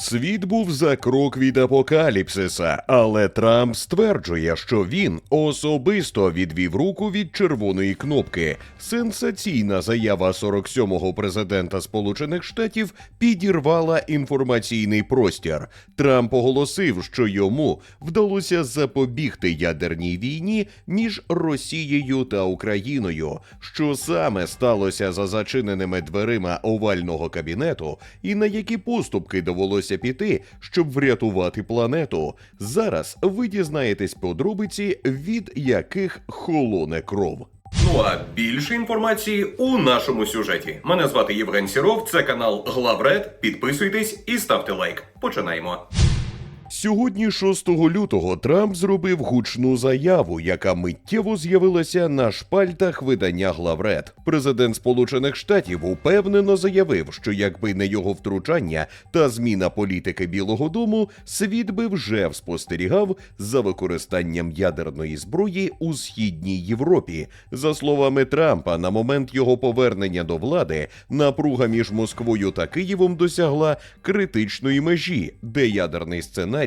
Світ був за крок від апокаліпсиса, але Трамп стверджує, що він особисто відвів руку від червоної кнопки. Сенсаційна заява 47-го президента Сполучених Штатів підірвала інформаційний простір. Трамп оголосив, що йому вдалося запобігти ядерній війні між Росією та Україною. Що саме сталося за зачиненими дверима овального кабінету, і на які поступки довелося піти, щоб врятувати планету. Зараз ви дізнаєтесь подробиці, від яких холоне кров. Ну а більше інформації у нашому сюжеті. Мене звати Євген Сіров, це канал Главред. Підписуйтесь і ставте лайк. Починаємо. Сьогодні, 6 лютого, Трамп зробив гучну заяву, яка миттєво з'явилася на шпальтах видання Главред. Президент Сполучених Штатів упевнено заявив, що якби не його втручання та зміна політики Білого Дому, світ би вже спостерігав за використанням ядерної зброї у східній Європі. За словами Трампа, на момент його повернення до влади напруга між Москвою та Києвом досягла критичної межі, де ядерний сценарій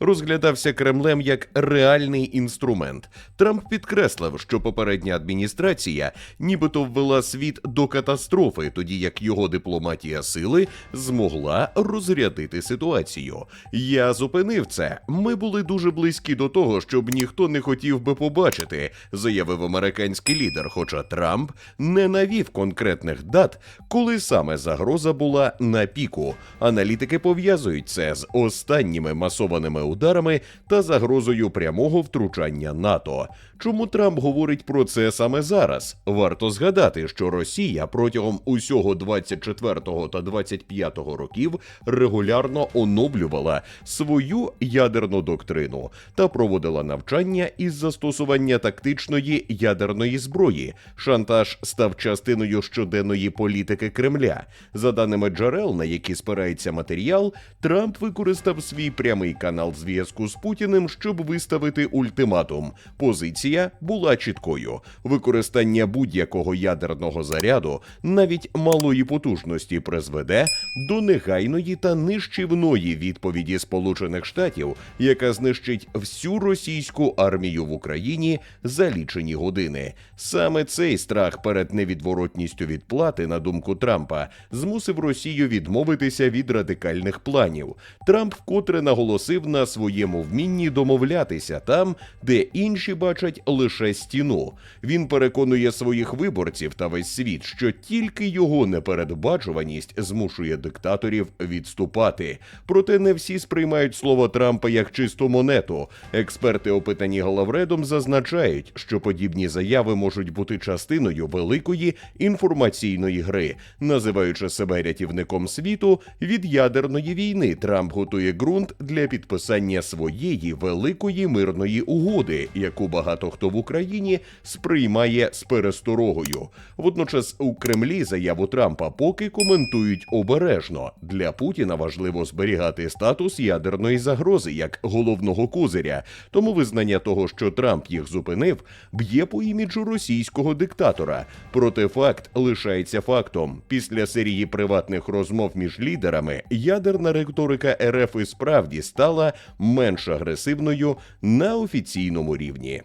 розглядався Кремлем як реальний інструмент. Трамп підкреслив, що попередня адміністрація нібито ввела світ до катастрофи, тоді як його дипломатія сили змогла розрядити ситуацію. Я зупинив це. Ми були дуже близькі до того, щоб ніхто не хотів би побачити, заявив американський лідер. Хоча Трамп не навів конкретних дат, коли саме загроза була на піку. Аналітики пов'язують це з останніми масованими ударами та загрозою прямого втручання НАТО. Чому Трамп говорить про це саме зараз? Варто згадати, що Росія протягом усього 24-го та 25-го років регулярно оновлювала свою ядерну доктрину та проводила навчання із застосування тактичної ядерної зброї. Шантаж став частиною щоденної політики Кремля. За даними джерел, на які спирається матеріал, Трамп використав свій прямий канал зв'язку з Путіним, щоб виставити ультиматум. Позиція була чіткою: використання будь-якого ядерного заряду, навіть малої потужності, призведе до негайної та нищівної відповіді Сполучених Штатів, яка знищить всю російську армію в Україні за лічені години. Саме цей страх перед невідворотністю відплати, на думку Трампа, змусив Росію відмовитися від радикальних планів. Трамп вкотре наголосив на своєму вмінні домовлятися там, де інші бачать лише стіну. Він переконує своїх виборців та весь світ, що тільки його непередбачуваність змушує диктаторів відступати. Проте не всі сприймають слово Трампа як чисту монету. Експерти, опитані Головредом, зазначають, що подібні заяви можуть бути частиною великої інформаційної гри, називаючи себе рятівником світу від ядерної війни. Трамп готує ґрунт для підписання своєї великої мирної угоди, яку багато хто в Україні сприймає з пересторогою. Водночас у Кремлі заяву Трампа поки коментують обережно. Для Путіна важливо зберігати статус ядерної загрози як головного козиря. Тому визнання того, що Трамп їх зупинив, б'є по іміджу російського диктатора. Проте факт лишається фактом. Після серії приватних розмов між лідерами ядерна риторика РФ і справді стала менш агресивною на офіційному рівні.